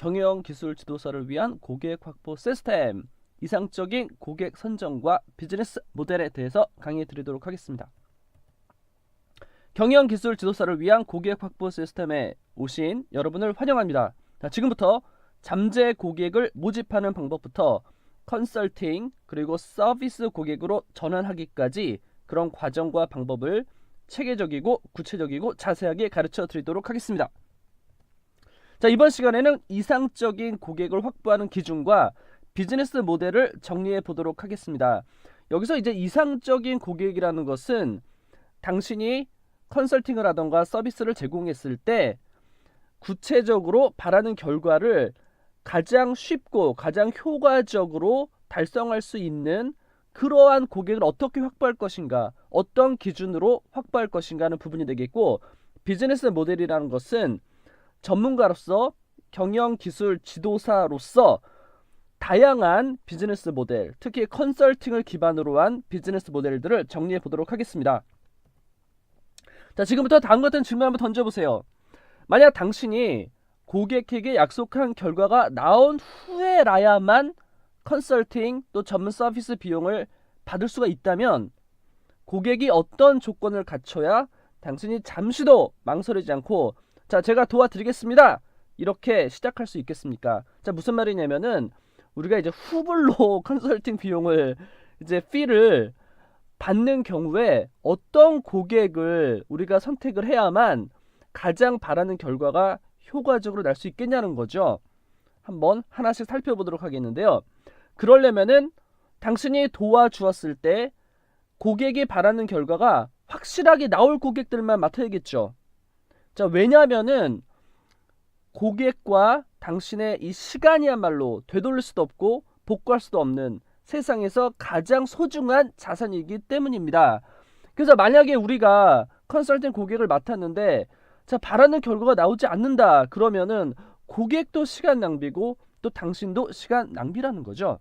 경영 기술 지도사를 위한 고객 확보 시스템 이상적인 고객 선정과 비즈니스 모델에 대해서 강의 드리도록 하겠습니다. 경영 기술 지도사를 위한 고객 확보 시스템에 오신 여러분을 환영합니다. 자, 지금부터 잠재 고객을 모집하는 방법부터 컨설팅 그리고 서비스 고객으로 전환하기까지 그런 과정과 방법을 체계적이고 구체적이고 자세하게 가르쳐 드리도록 하겠습니다. 자, 이번 시간에는 이상적인 고객을 확보하는 기준과 비즈니스 모델을 정리해 보도록 하겠습니다. 여기서 이제 이상적인 고객이라는 것은 당신이 컨설팅을 하던가 서비스를 제공했을 때 구체적으로 바라는 결과를 가장 쉽고 가장 효과적으로 달성할 수 있는 그러한 고객을 어떻게 확보할 것인가, 어떤 기준으로 확보할 것인가 하는 부분이 되겠고, 비즈니스 모델이라는 것은 전문가로서 경영 기술 지도사로서 다양한 비즈니스 모델, 특히 컨설팅을 기반으로 한 비즈니스 모델들을 정리해 보도록 하겠습니다. 자, 지금부터 다음 같은 질문 한번 던져보세요. 만약 당신이 고객에게 약속한 결과가 나온 후에라야만 컨설팅 또 전문 서비스 비용을 받을 수가 있다면 고객이 어떤 조건을 갖춰야 당신이 잠시도 망설이지 않고 자 제가 도와드리겠습니다 이렇게 시작할 수 있겠습니까? 자 무슨 말이냐면은 우리가 이제 후불로 컨설팅 비용을 이제 피를 받는 경우에 어떤 고객을 우리가 선택을 해야만 가장 바라는 결과가 효과적으로 날 수 있겠냐는 거죠. 한번 하나씩 살펴보도록 하겠는데요. 그러려면은 당신이 도와주었을 때 고객이 바라는 결과가 확실하게 나올 고객들만 맡아야겠죠. 자, 왜냐하면은 고객과 당신의 이 시간이야말로 되돌릴 수도 없고 복구할 수도 없는 세상에서 가장 소중한 자산이기 때문입니다. 그래서 만약에 우리가 컨설팅 고객을 맡았는데 자 바라는 결과가 나오지 않는다 그러면은 고객도 시간 낭비고 또 당신도 시간 낭비라는 거죠.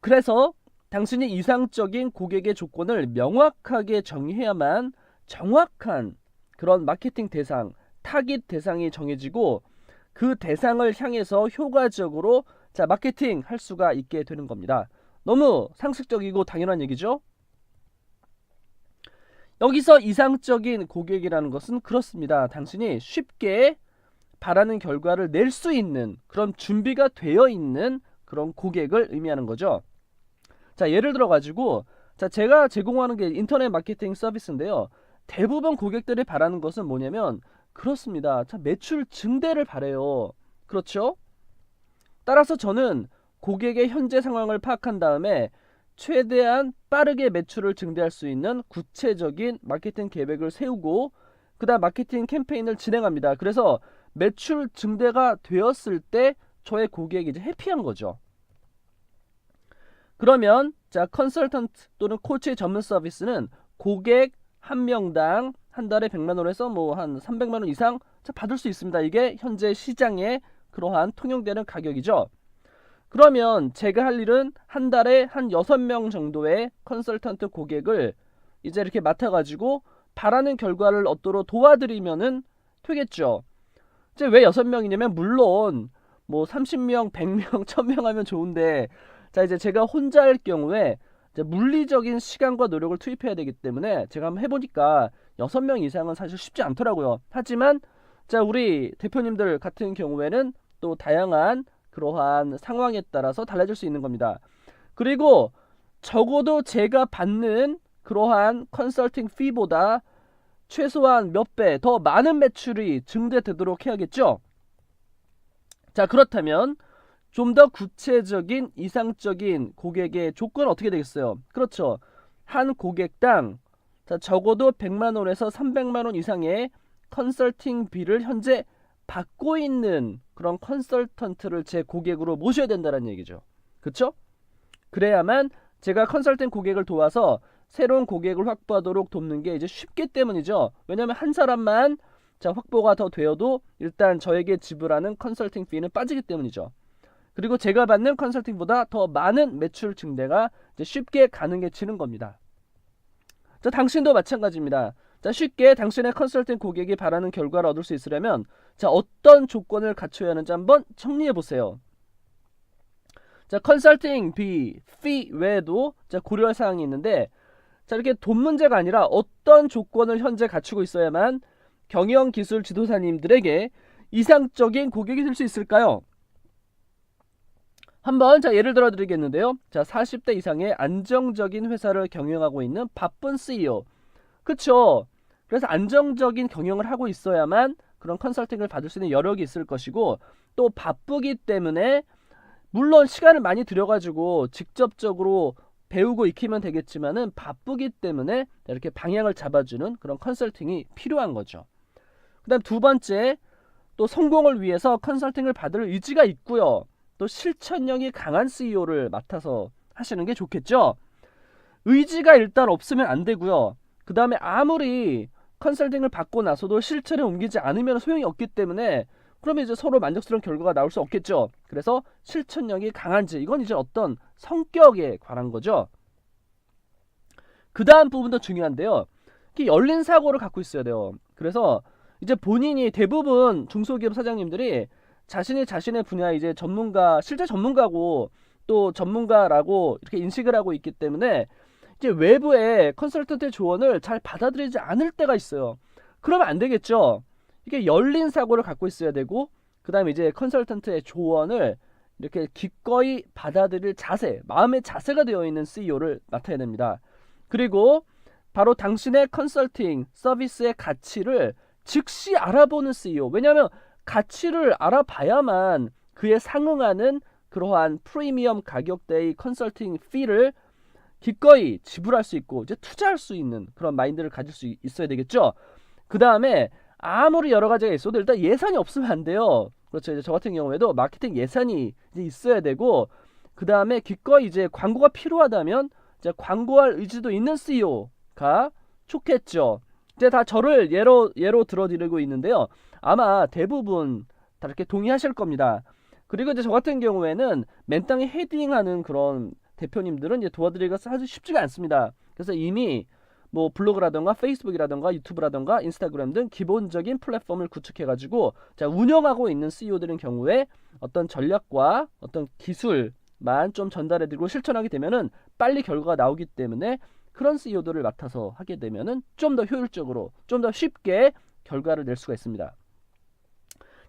그래서 당신이 이상적인 고객의 조건을 명확하게 정의해야만 정확한 그런 마케팅 대상, 타깃 대상이 정해지고 그 대상을 향해서 효과적으로 자 마케팅 할 수가 있게 되는 겁니다. 너무 상식적이고 당연한 얘기죠. 여기서 이상적인 고객이라는 것은 그렇습니다. 당신이 쉽게 바라는 결과를 낼 수 있는 그런 준비가 되어 있는 그런 고객을 의미하는 거죠. 자, 예를 들어 가지고 자, 제가 제공하는 게 인터넷 마케팅 서비스인데요. 대부분 고객들이 바라는 것은 뭐냐면 그렇습니다. 자, 매출 증대를 바래요. 그렇죠? 따라서 저는 고객의 현재 상황을 파악한 다음에 최대한 빠르게 매출을 증대할 수 있는 구체적인 마케팅 계획을 세우고 그다음 마케팅 캠페인을 진행합니다. 그래서 매출 증대가 되었을 때 저의 고객이 이제 해피한 거죠. 그러면 자 컨설턴트 또는 코치 전문 서비스는 고객 한 명당 한 달에 100만 원에서 뭐 한 300만 원 이상 자, 받을 수 있습니다. 이게 현재 시장의 그러한 통용되는 가격이죠. 그러면 제가 할 일은 한 달에 한 6명 정도의 컨설턴트 고객을 이제 이렇게 맡아가지고 바라는 결과를 얻도록 도와드리면은 되겠죠. 이제 왜 6명이냐면 물론 뭐 30명, 100명, 1000명 하면 좋은데 자 이제 제가 혼자 할 경우에 물리적인 시간과 노력을 투입해야 되기 때문에 제가 한번 해보니까 6명 이상은 사실 쉽지 않더라고요. 하지만 자 우리 대표님들 같은 경우에는 또 다양한 그러한 상황에 따라서 달라질 수 있는 겁니다. 그리고 적어도 제가 받는 그러한 컨설팅 피보다 최소한 몇 배 더 많은 매출이 증대되도록 해야겠죠? 자, 그렇다면 좀 더 구체적인 이상적인 고객의 조건은 어떻게 되겠어요? 그렇죠. 한 고객당 자, 적어도 100만 원에서 300만 원 이상의 컨설팅비를 현재 받고 있는 그런 컨설턴트를 제 고객으로 모셔야 된다는 얘기죠. 그쵸? 그래야만 제가 컨설팅 고객을 도와서 새로운 고객을 확보하도록 돕는 게 이제 쉽기 때문이죠. 왜냐하면 한 사람만 자 확보가 더 되어도 일단 저에게 지불하는 컨설팅 피는 빠지기 때문이죠. 그리고 제가 받는 컨설팅보다 더 많은 매출 증대가 쉽게 가능해지는 겁니다. 자, 당신도 마찬가지입니다. 자, 쉽게 당신의 컨설팅 고객이 바라는 결과를 얻을 수 있으려면 자, 어떤 조건을 갖춰야 하는지 한번 정리해 보세요. 자, 컨설팅 비, 피 외에도 자, 고려할 사항이 있는데 자, 이렇게 돈 문제가 아니라 어떤 조건을 현재 갖추고 있어야만 경영 기술 지도사님들에게 이상적인 고객이 될 수 있을까요? 한번 자 예를 들어 드리겠는데요. 자 40대 이상의 안정적인 회사를 경영하고 있는 바쁜 CEO. 그쵸? 그래서 안정적인 경영을 하고 있어야만 그런 컨설팅을 받을 수 있는 여력이 있을 것이고 또 바쁘기 때문에 물론 시간을 많이 들여가지고 직접적으로 배우고 익히면 되겠지만은 바쁘기 때문에 이렇게 방향을 잡아주는 그런 컨설팅이 필요한 거죠. 그다음 두 번째 또 성공을 위해서 컨설팅을 받을 의지가 있고요. 또 실천력이 강한 CEO를 맡아서 하시는 게 좋겠죠. 의지가 일단 없으면 안 되고요. 그 다음에 아무리 컨설팅을 받고 나서도 실천에 옮기지 않으면 소용이 없기 때문에 그러면 이제 서로 만족스러운 결과가 나올 수 없겠죠. 그래서 실천력이 강한지 이건 이제 어떤 성격에 관한 거죠. 그 다음 부분도 중요한데요. 열린 사고를 갖고 있어야 돼요. 그래서 이제 본인이 대부분 중소기업 사장님들이 자신이 자신의 분야 이제 전문가 실제 전문가고 또 전문가라고 이렇게 인식을 하고 있기 때문에 이제 외부의 컨설턴트의 조언을 잘 받아들이지 않을 때가 있어요. 그러면 안 되겠죠. 이게 열린 사고를 갖고 있어야 되고 그다음에 이제 컨설턴트의 조언을 이렇게 기꺼이 받아들일 자세, 마음의 자세가 되어 있는 CEO를 맡아야 됩니다. 그리고 바로 당신의 컨설팅 서비스의 가치를 즉시 알아보는 CEO. 왜냐하면 가치를 알아봐야만 그에 상응하는 그러한 프리미엄 가격대의 컨설팅 피를 기꺼이 지불할 수 있고 이제 투자할 수 있는 그런 마인드를 가질 수 있어야 되겠죠. 그 다음에 아무리 여러 가지가 있어도 일단 예산이 없으면 안 돼요. 그렇죠. 이제 저 같은 경우에도 마케팅 예산이 이제 있어야 되고 그 다음에 기꺼이 이제 광고가 필요하다면 이제 광고할 의지도 있는 CEO가 좋겠죠. 이제 다 저를 예로 예로 들어드리고 있는데요. 아마 대부분 다 이렇게 동의하실 겁니다. 그리고 이제 저 같은 경우에는 맨 땅에 헤딩하는 그런 대표님들은 이제 도와드리기가 아주 쉽지가 않습니다. 그래서 이미 뭐 블로그라던가 페이스북이라던가 유튜브라던가 인스타그램 등 기본적인 플랫폼을 구축해 가지고 자 운영하고 있는 CEO들인 경우에 어떤 전략과 어떤 기술만 좀 전달해 드리고 실천하게 되면은 빨리 결과가 나오기 때문에 그런 CEO들을 맡아서 하게 되면은 좀 더 효율적으로 좀 더 쉽게 결과를 낼 수가 있습니다.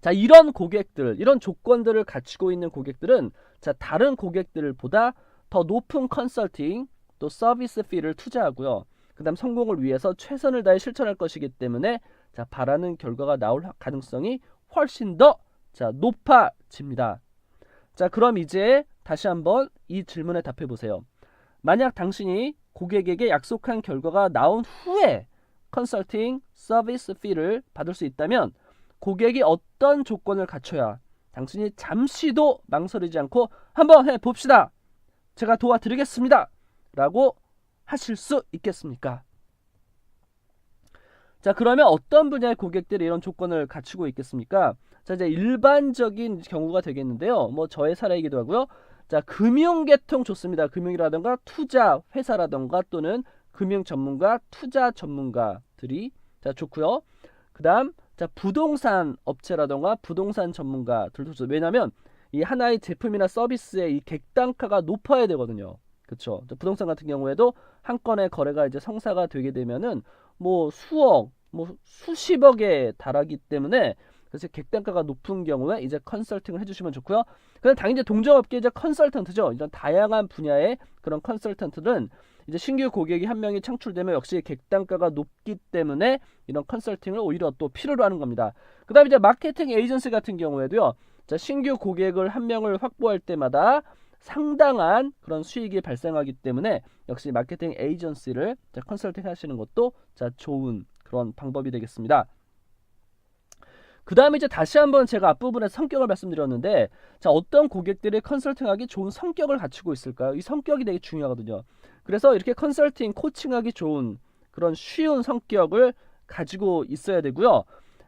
자, 이런 고객들, 이런 조건들을 갖추고 있는 고객들은 자, 다른 고객들보다 더 높은 컨설팅 또 서비스 피를 투자하고요. 그다음 성공을 위해서 최선을 다해 실천할 것이기 때문에 자, 바라는 결과가 나올 가능성이 훨씬 더 자, 높아집니다. 자, 그럼 이제 다시 한번 이 질문에 답해 보세요. 만약 당신이 고객에게 약속한 결과가 나온 후에 컨설팅 서비스 피를 받을 수 있다면 고객이 어떤 조건을 갖춰야 당신이 잠시도 망설이지 않고 한번 해 봅시다. 제가 도와드리겠습니다. 라고 하실 수 있겠습니까? 자, 그러면 어떤 분야의 고객들이 이런 조건을 갖추고 있겠습니까? 자, 이제 일반적인 경우가 되겠는데요. 뭐 저의 사례이기도 하고요. 자, 금융 계통 좋습니다. 금융이라던가 투자 회사라던가 또는 금융 전문가, 투자 전문가들이 자, 좋고요. 그다음 자, 부동산 업체라던가 부동산 전문가들도 좋죠. 왜냐면 이 하나의 제품이나 서비스의 이 객단가가 높아야 되거든요. 그렇죠. 부동산 같은 경우에도 한 건의 거래가 이제 성사가 되게 되면은 뭐 수억, 뭐 수십억에 달하기 때문에 그래서 객단가가 높은 경우에 이제 컨설팅을 해주시면 좋고요. 그다음 당연히 이제 동종업계 이제 컨설턴트죠. 이런 다양한 분야의 그런 컨설턴트는 이제 신규 고객이 한 명이 창출되면 역시 객단가가 높기 때문에 이런 컨설팅을 오히려 또 필요로 하는 겁니다. 그다음에 이제 마케팅 에이전시 같은 경우에도요. 자, 신규 고객을 한 명을 확보할 때마다 상당한 그런 수익이 발생하기 때문에 역시 마케팅 에이전시를 자, 컨설팅 하시는 것도 자, 좋은 그런 방법이 되겠습니다. 그 다음에 이제 다시 한번 제가 앞부분에 성격을 말씀드렸는데 자 어떤 고객들이 컨설팅하기 좋은 성격을 갖추고 있을까요? 이 성격이 되게 중요하거든요. 그래서 이렇게 컨설팅, 코칭하기 좋은 그런 쉬운 성격을 가지고 있어야 되고요.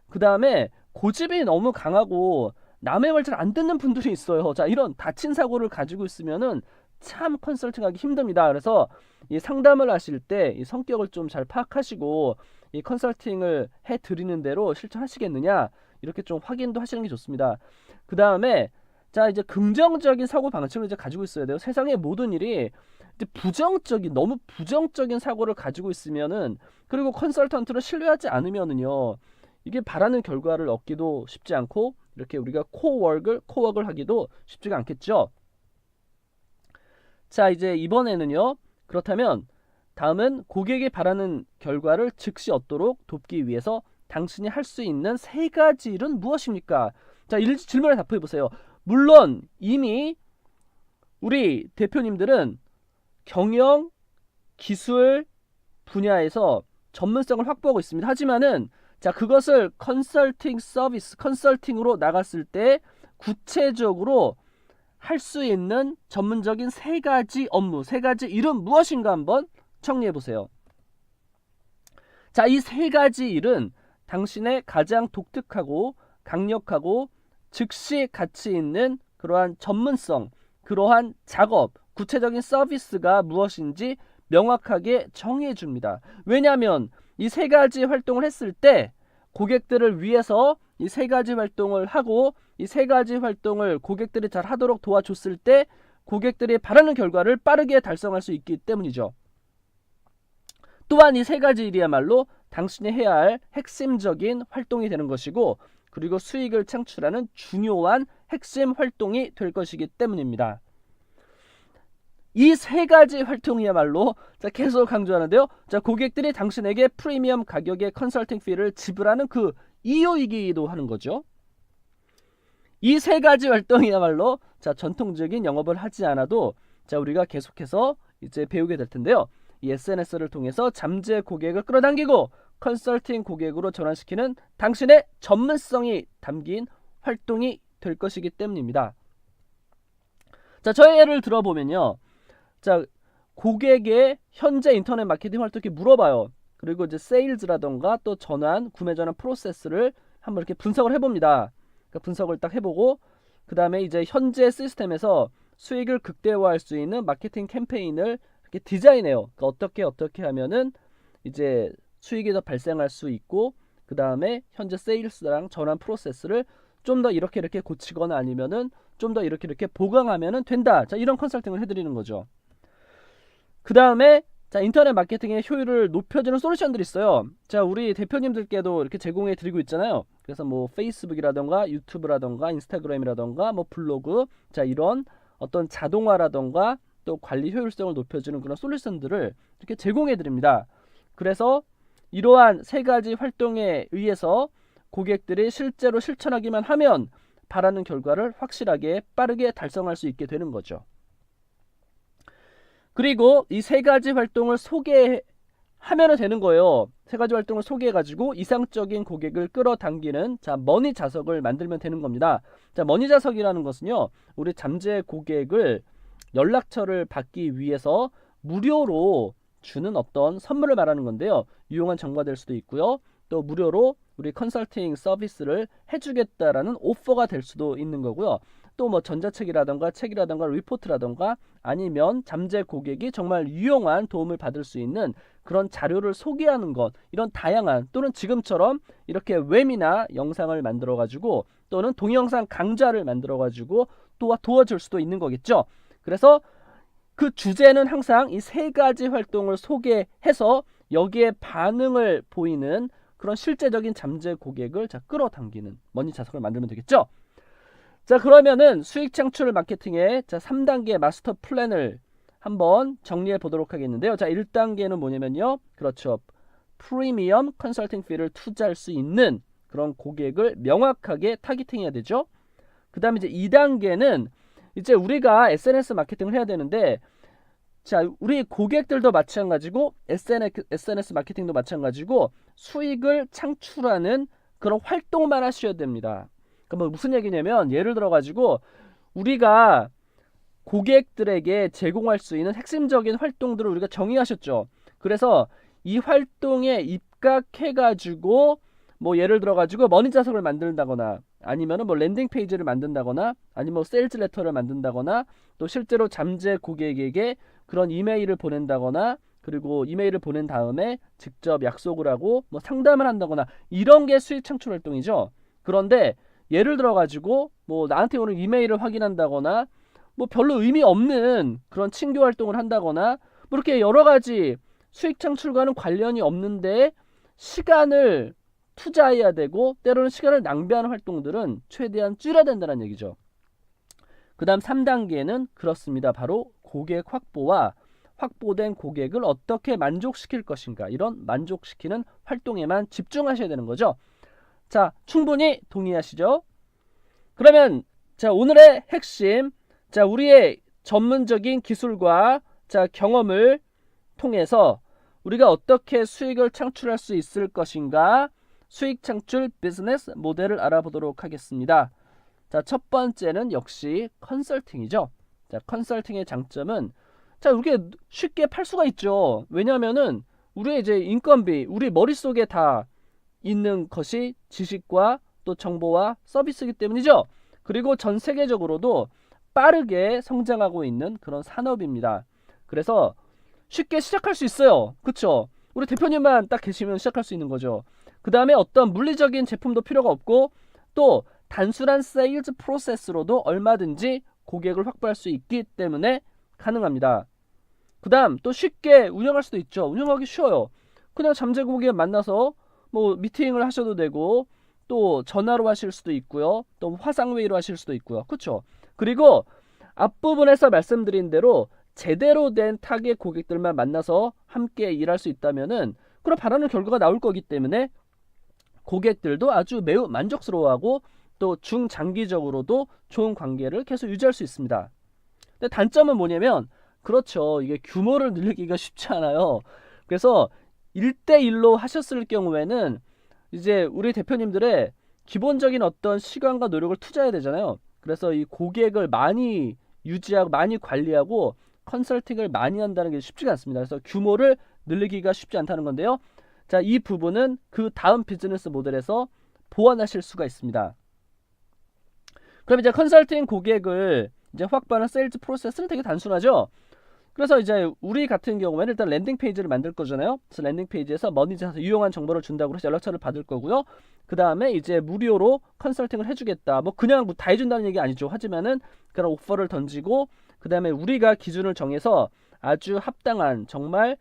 그 다음에 고집이 너무 강하고 남의 말 잘 안 듣는 분들이 있어요. 자 이런 다친 사고를 가지고 있으면은 참 컨설팅하기 힘듭니다. 그래서 이 상담을 하실 때 이 성격을 좀 잘 파악하시고 이 컨설팅을 해 드리는 대로 실천하시겠느냐 이렇게 좀 확인도 하시는 게 좋습니다. 그 다음에 자 이제 긍정적인 사고 방식을 이제 가지고 있어야 돼요. 세상의 모든 일이 이제 부정적인 너무 부정적인 사고를 가지고 있으면은 그리고 컨설턴트를 신뢰하지 않으면은요 이게 바라는 결과를 얻기도 쉽지 않고 이렇게 우리가 코워크를 코워크를 하기도 쉽지가 않겠죠. 자 이제 이번에는요 그렇다면 다음은 고객이 바라는 결과를 즉시 얻도록 돕기 위해서 당신이 할 수 있는 세 가지 일은 무엇입니까? 자, 일, 질문에 답해 보세요. 물론 이미 우리 대표님들은 경영, 기술 분야에서 전문성을 확보하고 있습니다. 하지만은 자, 그것을 컨설팅 서비스, 컨설팅으로 나갔을 때 구체적으로 할 수 있는 전문적인 세 가지 업무, 세 가지 일은 무엇인가 한번 정리해 보세요. 자, 이 세 가지 일은 당신의 가장 독특하고 강력하고 즉시 가치 있는 그러한 전문성, 그러한 작업, 구체적인 서비스가 무엇인지 명확하게 정의해 줍니다. 왜냐하면 이 세 가지 활동을 했을 때 고객들을 위해서 이 세 가지 활동을 하고 이 세 가지 활동을 고객들이 잘 하도록 도와줬을 때 고객들이 바라는 결과를 빠르게 달성할 수 있기 때문이죠. 또한 이 세 가지 일이야말로 당신이 해야 할 핵심적인 활동이 되는 것이고 그리고 수익을 창출하는 중요한 핵심 활동이 될 것이기 때문입니다. 이 세 가지 활동이야말로 자 계속 강조하는데요. 자 고객들이 당신에게 프리미엄 가격의 컨설팅 피를 지불하는 그 이유이기도 하는 거죠. 이 세 가지 활동이야말로 자 전통적인 영업을 하지 않아도 자 우리가 계속해서 이제 배우게 될 텐데요. 이 SNS를 통해서 잠재 고객을 끌어당기고 컨설팅 고객으로 전환시키는 당신의 전문성이 담긴 활동이 될 것이기 때문입니다. 자, 저의 예를 들어보면요. 자, 고객의 현재 인터넷 마케팅 활동이 물어봐요. 그리고 이제 세일즈라던가 또 전환, 구매 전환 프로세스를 한번 이렇게 분석을 해봅니다. 그러니까 분석을 딱 해보고 그 다음에 이제 현재 시스템에서 수익을 극대화할 수 있는 마케팅 캠페인을 이렇게 디자인해요. 그러니까 어떻게 어떻게 하면은 이제 수익이 더 발생할 수 있고 그 다음에 현재 세일스랑 전환 프로세스를 좀 더 이렇게 이렇게 고치거나 아니면은 좀 더 이렇게 이렇게 보강하면은 된다. 자 이런 컨설팅을 해드리는 거죠. 그 다음에 자 인터넷 마케팅의 효율을 높여주는 솔루션들이 있어요. 자 우리 대표님들께도 이렇게 제공해 드리고 있잖아요. 그래서 뭐 페이스북이라던가 유튜브라던가 인스타그램이라던가 뭐 블로그 자 이런 어떤 자동화라던가 또 관리 효율성을 높여주는 그런 솔루션들을 이렇게 제공해 드립니다. 그래서 이러한 세 가지 활동에 의해서 고객들이 실제로 실천하기만 하면 바라는 결과를 확실하게 빠르게 달성할 수 있게 되는 거죠. 그리고 이 세 가지 활동을 소개하면 되는 거예요. 세 가지 활동을 소개해 가지고 이상적인 고객을 끌어당기는 자 머니 자석을 만들면 되는 겁니다. 자 머니 자석이라는 것은요. 우리 잠재 고객을 연락처를 받기 위해서 무료로 주는 어떤 선물을 말하는 건데요. 유용한 정보가 될 수도 있고요. 또 무료로 우리 컨설팅 서비스를 해주겠다라는 오퍼가 될 수도 있는 거고요. 또 뭐 전자책이라던가 책이라던가 리포트라던가 아니면 잠재 고객이 정말 유용한 도움을 받을 수 있는 그런 자료를 소개하는 것 이런 다양한 또는 지금처럼 이렇게 웹이나 영상을 만들어 가지고 또는 동영상 강좌를 만들어 가지고 또 도와줄 수도 있는 거겠죠. 그래서 그 주제는 항상 이 세 가지 활동을 소개해서 여기에 반응을 보이는 그런 실제적인 잠재 고객을 자 끌어당기는 머니 자석을 만들면 되겠죠. 자 그러면은 수익 창출 마케팅의 자 3단계 마스터 플랜을 한번 정리해 보도록 하겠는데요. 자 1단계는 뭐냐면요. 그렇죠. 프리미엄 컨설팅 피를 투자할 수 있는 그런 고객을 명확하게 타겟팅해야 되죠. 그 다음에 이제 2단계는 이제 우리가 SNS 마케팅을 해야 되는데 자, 우리 고객들도 마찬가지고 SNS, 마케팅도 마찬가지고 수익을 창출하는 그런 활동만 하셔야 됩니다. 그러니까 뭐 무슨 얘기냐면 예를 들어 가지고 우리가 고객들에게 제공할 수 있는 핵심적인 활동들을 우리가 정의하셨죠. 그래서 이 활동에 입각해 가지고 뭐 예를 들어 가지고 머니 자석을 만든다거나 아니면은 뭐 랜딩 페이지를 만든다거나 아니면 뭐 세일즈 레터를 만든다거나 또 실제로 잠재 고객에게 그런 이메일을 보낸다거나 그리고 이메일을 보낸 다음에 직접 약속을 하고 뭐 상담을 한다거나 이런 게 수익 창출 활동이죠. 그런데 예를 들어 가지고 뭐 나한테 오는 이메일을 확인한다거나 뭐 별로 의미 없는 그런 친교 활동을 한다거나 뭐 이렇게 여러 가지 수익 창출과는 관련이 없는데 시간을 투자해야 되고 때로는 시간을 낭비하는 활동들은 최대한 줄여야 된다는 얘기죠. 그 다음 3단계는 그렇습니다. 바로 고객 확보와 확보된 고객을 어떻게 만족시킬 것인가 이런 만족시키는 활동에만 집중하셔야 되는 거죠. 자, 충분히 동의하시죠? 그러면 자, 오늘의 핵심 자, 우리의 전문적인 기술과 자, 경험을 통해서 우리가 어떻게 수익을 창출할 수 있을 것인가 수익 창출 비즈니스 모델을 알아보도록 하겠습니다. 자, 첫 번째는 역시 컨설팅이죠. 자, 컨설팅의 장점은 자, 이게 쉽게 팔 수가 있죠. 왜냐면은 우리의 이제 인건비, 우리 머릿속에 다 있는 것이 지식과 또 정보와 서비스이기 때문이죠. 그리고 전 세계적으로도 빠르게 성장하고 있는 그런 산업입니다. 그래서 쉽게 시작할 수 있어요. 그쵸? 우리 대표님만 딱 계시면 시작할 수 있는 거죠. 그 다음에 어떤 물리적인 제품도 필요가 없고 또 단순한 세일즈 프로세스로도 얼마든지 고객을 확보할 수 있기 때문에 가능합니다. 그 다음 또 쉽게 운영할 수도 있죠. 운영하기 쉬워요. 그냥 잠재 고객 만나서 뭐 미팅을 하셔도 되고 또 전화로 하실 수도 있고요. 또 화상회의로 하실 수도 있고요. 그렇죠? 그리고 앞부분에서 말씀드린 대로 제대로 된 타겟 고객들만 만나서 함께 일할 수 있다면은 그럼 바라는 결과가 나올 거기 때문에 고객들도 아주 매우 만족스러워하고 또 중장기적으로도 좋은 관계를 계속 유지할 수 있습니다. 근데 단점은 뭐냐면 그렇죠. 이게 규모를 늘리기가 쉽지 않아요. 그래서 1대1로 하셨을 경우에는 이제 우리 대표님들의 기본적인 어떤 시간과 노력을 투자해야 되잖아요. 그래서 이 고객을 많이 유지하고 많이 관리하고 컨설팅을 많이 한다는 게 쉽지가 않습니다. 그래서 규모를 늘리기가 쉽지 않다는 건데요. 자, 이 부분은 그 다음 비즈니스 모델에서 보완하실 수가 있습니다. 그럼 이제 컨설팅 고객을 이제 확보하는 세일즈 프로세스는 되게 단순하죠. 그래서 이제 우리 같은 경우에는 일단 랜딩 페이지를 만들 거잖아요. 그래서 랜딩 페이지에서 머니지에서 유용한 정보를 준다고 해서 연락처를 받을 거고요. 그 다음에 이제 무료로 컨설팅을 해주겠다. 뭐 그냥 뭐 다 해준다는 얘기 아니죠. 하지만은 그런 오퍼를 던지고 그 다음에 우리가 기준을 정해서 아주 합당한 정말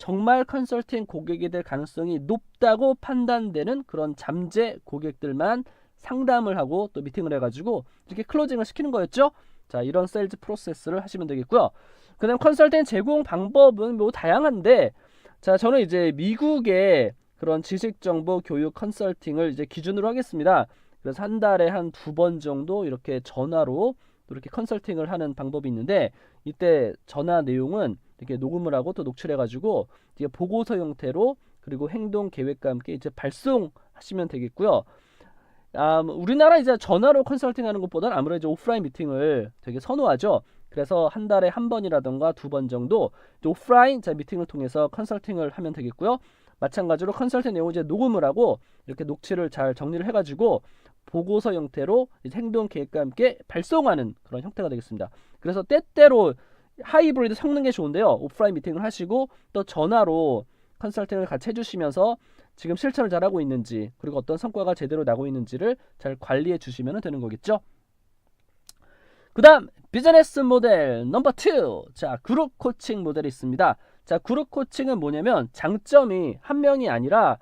정말 컨설팅 고객이 될 가능성이 높다고 판단되는 그런 잠재 고객들만 상담을 하고 또 미팅을 해가지고 이렇게 클로징을 시키는 거였죠. 자 이런 세일즈 프로세스를 하시면 되겠고요. 그 다음 컨설팅 제공 방법은 뭐 다양한데 자 저는 이제 미국의 그런 지식 정보 교육 컨설팅을 이제 기준으로 하겠습니다. 그래서 한 달에 한 두 번 정도 이렇게 전화로 이렇게 컨설팅을 하는 방법이 있는데 이때 전화 내용은 이렇게 녹음을 하고 또 녹취를 해가지고 이게 보고서 형태로 그리고 행동 계획과 함께 이제 발송하시면 되겠고요. 아, 뭐 우리나라 이제 전화로 컨설팅하는 것보다는 아무래도 오프라인 미팅을 되게 선호하죠. 그래서 한 달에 한 번이라던가 두 번 정도 오프라인 자 미팅을 통해서 컨설팅을 하면 되겠고요. 마찬가지로 컨설팅 내용 이제 녹음을 하고 이렇게 녹취를 잘 정리를 해가지고 보고서 형태로 행동 계획과 함께 발송하는 그런 형태가 되겠습니다. 그래서 때때로 하이브리드 게 좋은데요. 오프라인 미팅을 하시고 또 전화로 컨설팅을 같이 해주시면서 지금 실천을 잘하고 있는지 그리고 어떤 성과가 제대로 나고 있는지를 잘 관리해 주시면 되는 거겠죠. 그 다음 비즈니스 모델 넘버 2. 자, 그룹 코칭 모델이 있습니다. 자, 그룹 코칭은 뭐냐면 장점이 한 명이 아니라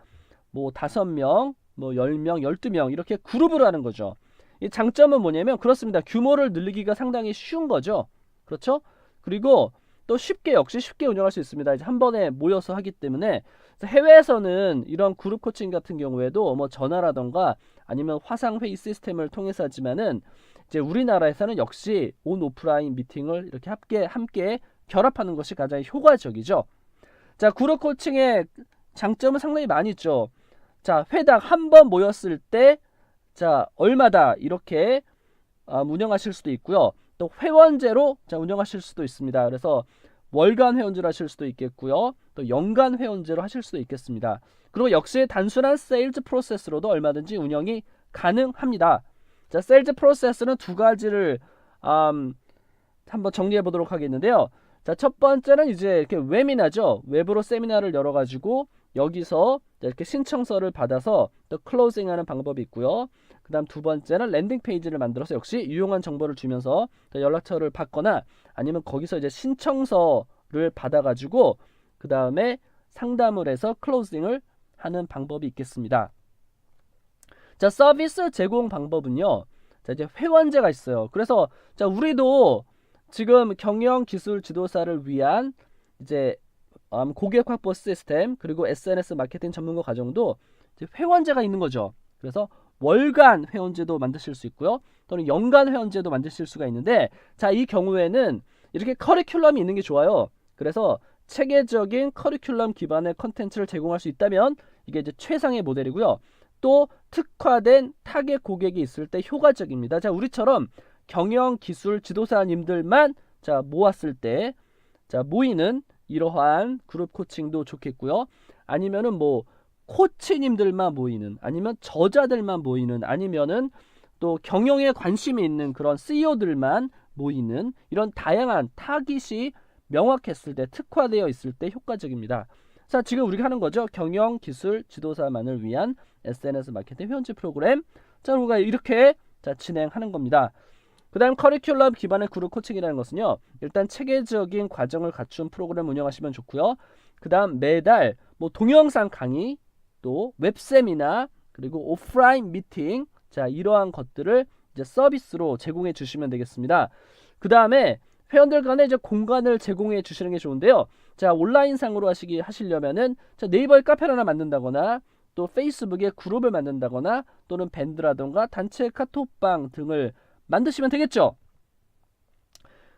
뭐 다섯 명, 뭐 열 명, 열두 명 이렇게 그룹으로 하는 거죠. 이 장점은 뭐냐면 그렇습니다. 규모를 늘리기가 상당히 쉬운 거죠. 그렇죠? 그리고 또 쉽게 역시 쉽게 운영할 수 있습니다. 이제 한 번에 모여서 하기 때문에 해외에서는 이런 그룹 코칭 같은 경우에도 뭐 전화라던가 아니면 화상 회의 시스템을 통해서 하지만은 이제 우리나라에서는 역시 온 오프라인 미팅을 이렇게 함께 함께 결합하는 것이 가장 효과적이죠. 자, 그룹 코칭의 장점은 상당히 많이 있죠. 자, 회당 한 번 모였을 때 자, 얼마다 이렇게 아, 운영하실 수도 있고요. 또 회원제로 자, 운영하실 수도 있습니다. 그래서 월간 회원제로 하실 수도 있겠고요. 또 연간 회원제로 하실 수도 있겠습니다. 그리고 역시 단순한 세일즈 프로세스로도 얼마든지 운영이 가능합니다. 자, 셀즈 프로세스는 두 가지를 음, 한번 정리해 보도록 하겠는데요. 자, 첫 번째는 이제 이렇게 웨미나죠. 웹으로 세미나를 열어 가지고 여기서 이렇게 신청서를 받아서 또 클로징하는 방법이 있고요. 그 다음 두 번째는 랜딩 페이지를 만들어서 역시 유용한 정보를 주면서 또 연락처를 받거나 아니면 거기서 이제 신청서를 받아 가지고 그 다음에 상담을 해서 클로징을 하는 방법이 있겠습니다. 자, 서비스 제공 방법은요. 자, 이제 회원제가 있어요. 그래서 자, 우리도 지금 경영 기술 지도사를 위한 이제 음, 고객 확보 시스템 그리고 SNS 마케팅 전문가 과정도 이제 회원제가 있는 거죠. 그래서 월간 회원제도 만드실 수 있고요. 또는 연간 회원제도 만드실 수가 있는데 자, 이 경우에는 이렇게 커리큘럼이 있는 게 좋아요. 그래서 체계적인 커리큘럼 기반의 컨텐츠를 제공할 수 있다면 이게 이제 최상의 모델이고요. 또 특화된 타겟 고객이 있을 때 효과적입니다. 자, 우리처럼 경영 기술 지도사님들만 자, 모았을 때 자, 모이는 이러한 그룹 코칭도 좋겠고요. 아니면은 뭐 코치님들만 모이는 아니면 저자들만 모이는 아니면은 또 경영에 관심이 있는 그런 CEO들만 모이는 이런 다양한 타깃이 명확했을 때 특화되어 있을 때 효과적입니다. 자, 지금 우리가 하는 거죠. 경영 기술 지도사만을 위한 SNS 마케팅 회원제 프로그램. 자, 우리가 이렇게 자, 진행하는 겁니다. 그다음 커리큘럼 기반의 그룹 코칭이라는 것은요. 일단 체계적인 과정을 갖춘 프로그램 운영하시면 좋고요. 그다음 매달 뭐 동영상 강의 또 웹세미나 그리고 오프라인 미팅 자 이러한 것들을 이제 서비스로 제공해 주시면 되겠습니다. 그 다음에 회원들 간에 이제 공간을 제공해 주시는 게 좋은데요. 자 온라인상으로 하시기 하시려면은 자 네이버에 카페를 하나 만든다거나 또 페이스북에 그룹을 만든다거나 또는 밴드라던가 단체 카톡방 등을 만드시면 되겠죠.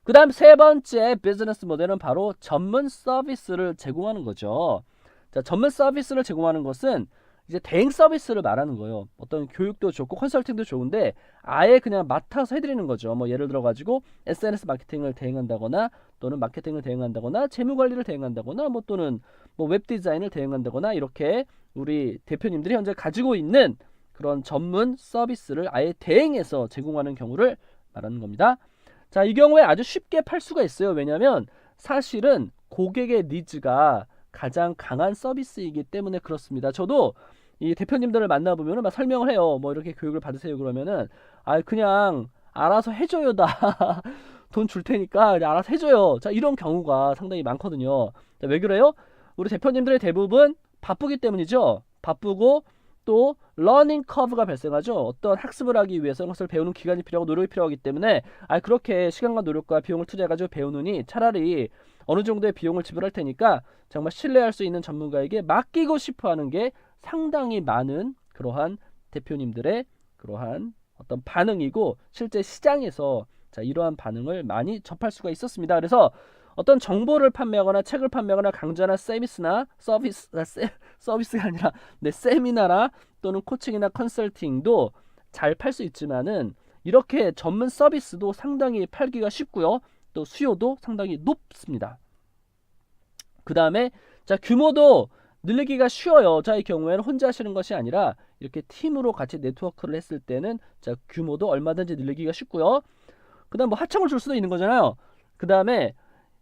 그 다음 세 번째 비즈니스 모델은 바로 전문 서비스를 제공하는 거죠. 자, 전문 서비스를 제공하는 것은 이제 대행 서비스를 말하는 거예요. 어떤 교육도 좋고 컨설팅도 좋은데 아예 그냥 맡아서 해드리는 거죠. 뭐 예를 들어 가지고 SNS 마케팅을 대행한다거나 또는 마케팅을 대행한다거나 재무 관리를 대행한다거나 뭐 또는 뭐 웹 디자인을 대행한다거나 이렇게 우리 대표님들이 현재 가지고 있는 그런 전문 서비스를 아예 대행해서 제공하는 경우를 말하는 겁니다. 자, 이 경우에 아주 쉽게 팔 수가 있어요. 왜냐하면 사실은 고객의 니즈가 가장 강한 서비스이기 때문에 그렇습니다. 저도 이 대표님들을 만나보면 막 설명을 해요. 뭐 이렇게 교육을 받으세요. 그러면은 아 그냥 알아서 해줘요 다. 돈 줄 테니까 알아서 해줘요. 자 이런 경우가 상당히 많거든요. 자, 왜 그래요? 우리 대표님들의 대부분 바쁘기 때문이죠. 바쁘고 또 러닝 커브가 발생하죠. 어떤 학습을 하기 위해서 그것을 배우는 기간이 필요하고 노력이 필요하기 때문에 아 그렇게 시간과 노력과 비용을 투자해가지고 배우느니 차라리 어느 정도의 비용을 지불할 테니까 정말 신뢰할 수 있는 전문가에게 맡기고 싶어 하는 게 상당히 많은 그러한 대표님들의 그러한 어떤 반응이고 실제 시장에서 자 이러한 반응을 많이 접할 수가 있었습니다. 그래서 어떤 정보를 판매하거나 책을 판매하거나 강좌나 서비스나 서비스 아, 세, 서비스가 아니라 네, 세미나나 또는 코칭이나 컨설팅도 잘 팔 수 있지만은 이렇게 전문 서비스도 상당히 팔기가 쉽고요. 또 수요도 상당히 높습니다. 그 다음에 자 규모도 늘리기가 쉬워요. 자이 경우에는 혼자 하시는 것이 아니라 이렇게 팀으로 같이 네트워크를 했을 때는 자 규모도 얼마든지 늘리기가 쉽고요. 그다음 뭐 하청을 줄 수도 있는 거잖아요. 그 다음에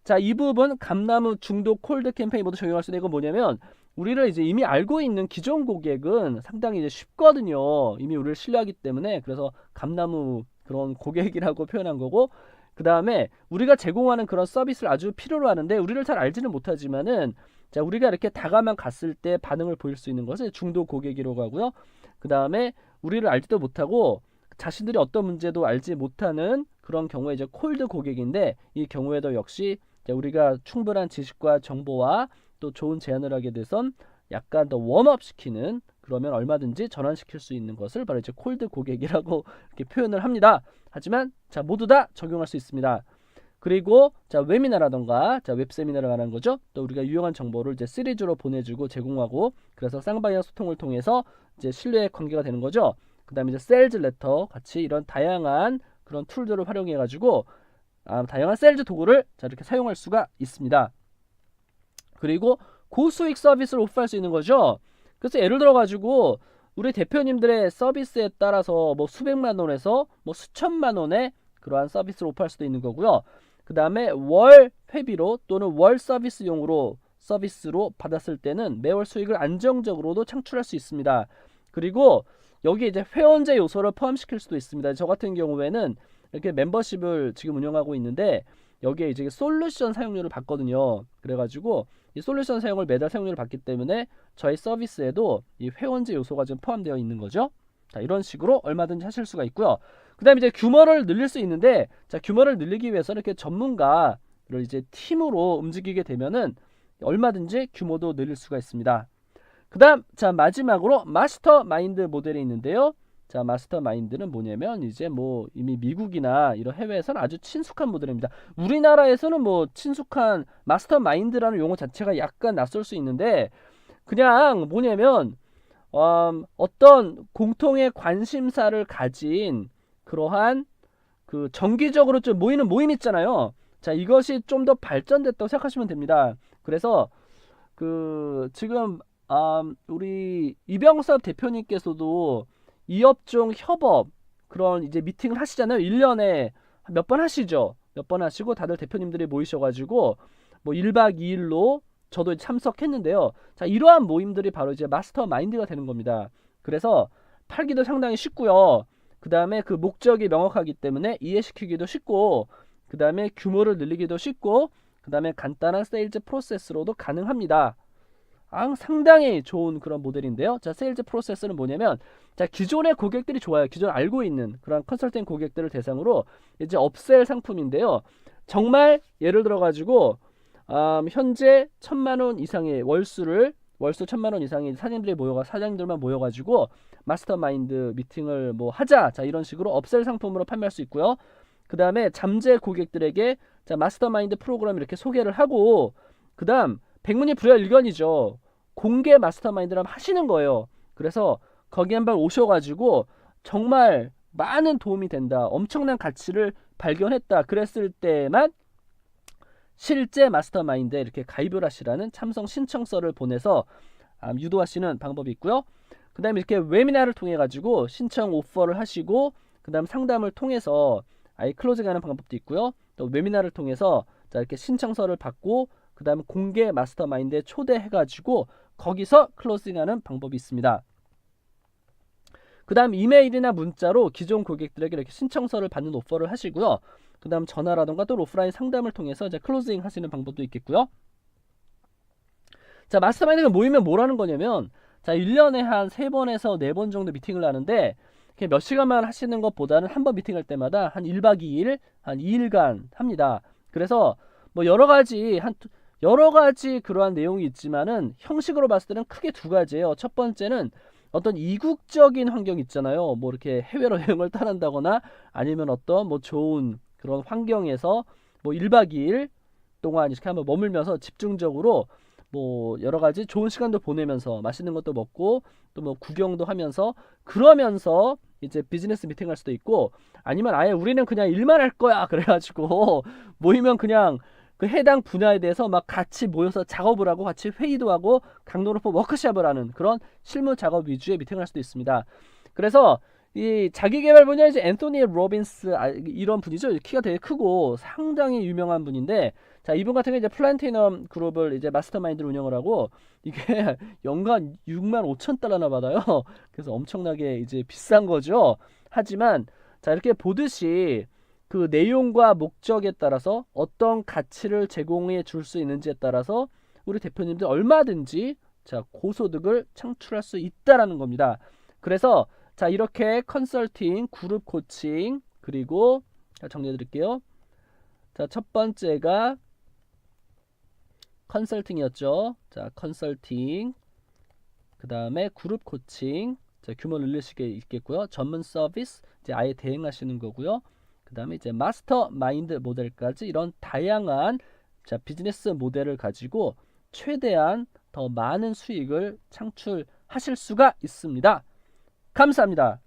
자, 이 부분 감나무 중독 콜드 캠페인 모두 적용할 수 있는 건 뭐냐면 우리를 이제 이미 알고 있는 기존 고객은 상당히 이제 쉽거든요. 이미 우리를 신뢰하기 때문에 그래서 감나무 그런 고객이라고 표현한 거고 그 다음에 우리가 제공하는 그런 서비스를 아주 필요로 하는데 우리를 잘 알지는 못하지만은 자 우리가 이렇게 다가만 갔을 때 반응을 보일 수 있는 것을 중도 고객이라고 하고요. 그 다음에 우리를 알지도 못하고 자신들이 어떤 문제도 알지 못하는 그런 경우에 이제 콜드 고객인데 이 경우에도 역시 우리가 충분한 지식과 정보와 또 좋은 제안을 하게 돼선 약간 더 웜업 시키는 그러면 얼마든지 전환시킬 수 있는 것을 바로 이제 콜드 고객이라고 이렇게 표현을 합니다. 하지만 자 모두 다 적용할 수 있습니다. 그리고 자 웨미나라던가 자 웹세미나를 말하는 거죠. 또 우리가 유용한 정보를 이제 시리즈로 보내주고 제공하고 그래서 쌍방향 소통을 통해서 이제 신뢰의 관계가 되는 거죠. 그다음에 이제 셀즈 레터 같이 이런 다양한 그런 툴들을 활용해 가지고 아, 다양한 셀즈 도구를 자, 이렇게 사용할 수가 있습니다. 그리고 고수익 서비스를 오프할 수 있는 거죠. 그래서 예를 들어 가지고 우리 대표님들의 서비스에 따라서 뭐 수백만 원에서 뭐 수천만 원의 그러한 서비스를 오퍼할 수도 있는 거고요. 그 다음에 월 회비로 또는 월 서비스용으로 서비스로 받았을 때는 매월 수익을 안정적으로도 창출할 수 있습니다. 그리고 여기 이제 회원제 요소를 포함시킬 수도 있습니다. 저 같은 경우에는 이렇게 멤버십을 지금 운영하고 있는데 여기에 이제 솔루션 사용료를 받거든요. 그래가지고 이 솔루션 사용을 매달 사용료를 받기 때문에 저희 서비스에도 이 회원제 요소가 좀 포함되어 있는 거죠. 자 이런 식으로 얼마든지 하실 수가 있고요. 그 다음에 이제 규모를 늘릴 수 있는데 자 규모를 늘리기 위해서 이렇게 전문가를 이제 팀으로 움직이게 되면은 얼마든지 규모도 늘릴 수가 있습니다. 그 다음 자 마지막으로 마스터 마인드 모델이 있는데요. 자 마스터 마인드는 뭐냐면 이제 뭐 이미 미국이나 이런 해외에서는 아주 친숙한 모델입니다. 우리나라에서는 뭐 친숙한 마스터 마인드라는 용어 자체가 약간 낯설 수 있는데 그냥 뭐냐면 음, 어떤 공통의 관심사를 가진 그러한 그 정기적으로 좀 모이는 모임 있잖아요. 자 이것이 좀 더 발전됐다고 생각하시면 됩니다. 그래서 그 지금 음, 우리 이병섭 대표님께서도 이 업종 협업 그런 이제 미팅을 하시잖아요. 1년에 몇 번 하시죠. 몇 번 하시고 다들 대표님들이 모이셔 가지고 뭐 1박 2일로 저도 참석했는데요. 자, 이러한 모임들이 바로 이제 마스터 마인드가 되는 겁니다. 그래서 팔기도 상당히 쉽고요. 그 다음에 그 목적이 명확하기 때문에 이해시키기도 쉽고, 그 다음에 규모를 늘리기도 쉽고, 그 다음에 간단한 세일즈 프로세스로도 가능합니다. 아, 상당히 좋은 그런 모델인데요. 자, 세일즈 프로세스는 뭐냐면, 자, 기존의 고객들이 좋아요. 기존 알고 있는 그런 컨설팅 고객들을 대상으로 이제 업셀 상품인데요. 정말 예를 들어 가지고, 음, 현재 천만 원 이상의 월수를 월수 천만 원 이상의 사장님들이 모여가 사장님들만 모여가지고 마스터마인드 미팅을 뭐 하자 자 이런 식으로 업셀 상품으로 판매할 수 있고요. 그 다음에 잠재 고객들에게 자 마스터마인드 프로그램 이렇게 소개를 하고 그 다음 백문이 불여일견이죠. 공개 마스터마인드를 하시는 거예요. 그래서 거기 한번 오셔가지고 정말 많은 도움이 된다. 엄청난 가치를 발견했다. 그랬을 때만 실제 마스터마인드에 이렇게 가입을 하시라는 참석 신청서를 보내서 음, 유도하시는 방법이 있고요. 그 다음에 이렇게 웨비나를 통해 가지고 신청 오퍼를 하시고 그 다음 상담을 통해서 아예 클로징하는 방법도 있고요. 또 웨비나를 통해서 자 이렇게 신청서를 받고 그 다음에 공개 마스터마인드에 초대해 가지고 거기서 클로징하는 방법이 있습니다. 그 다음 이메일이나 문자로 기존 고객들에게 이렇게 신청서를 받는 오퍼를 하시고요. 그 다음 전화라던가 또 오프라인 상담을 통해서 이제 클로징 하시는 방법도 있겠고요. 자, 마스터마인드가 모이면 뭐라는 거냐면, 자, 1년에 한 3번에서 4번 정도 미팅을 하는데, 몇 시간만 하시는 것보다는 한 번 미팅할 때마다 한 1박 2일, 한 2일간 합니다. 그래서 뭐 여러 가지, 한, 여러 가지 그러한 내용이 있지만은 형식으로 봤을 때는 크게 두 가지예요. 첫 번째는 어떤 이국적인 환경 있잖아요. 뭐 이렇게 해외로 여행을 떠난다거나 아니면 어떤 뭐 좋은 그런 환경에서 뭐 1박 2일 동안 이렇게 한번 머물면서 집중적으로 뭐 여러 가지 좋은 시간도 보내면서 맛있는 것도 먹고 또 뭐 구경도 하면서 그러면서 이제 비즈니스 미팅 할 수도 있고 아니면 아예 우리는 그냥 일만 할 거야 그래가지고 모이면 그냥 그 해당 분야에 대해서 막 같이 모여서 작업을 하고 같이 회의도 하고 강도로포 워크샵을 하는 그런 실무 작업 위주의 미팅을 할 수도 있습니다. 그래서 이 자기 개발 분야 이제 앤토니 로빈스 아, 이런 분이죠. 키가 되게 크고 상당히 유명한 분인데 자 이분 같은 경우 이제 플랜티넘 그룹을 이제 마스터마인드를 운영을 하고 이게 연간 6만 5천 달러나 받아요. 그래서 엄청나게 이제 비싼 거죠. 하지만 자 이렇게 보듯이 그 내용과 목적에 따라서 어떤 가치를 제공해 줄 수 있는지에 따라서 우리 대표님들 얼마든지 자 고소득을 창출할 수 있다라는 겁니다. 그래서 자 이렇게 컨설팅, 그룹 코칭 그리고 정리해 드릴게요. 자 첫 번째가 컨설팅이었죠. 자 컨설팅 그 다음에 그룹 코칭 자 규모 늘리시게 있겠고요. 전문 서비스 이제 아예 대행하시는 거고요. 그 다음에 이제 마스터 마인드 모델까지 이런 다양한 자 비즈니스 모델을 가지고 최대한 더 많은 수익을 창출하실 수가 있습니다. 감사합니다.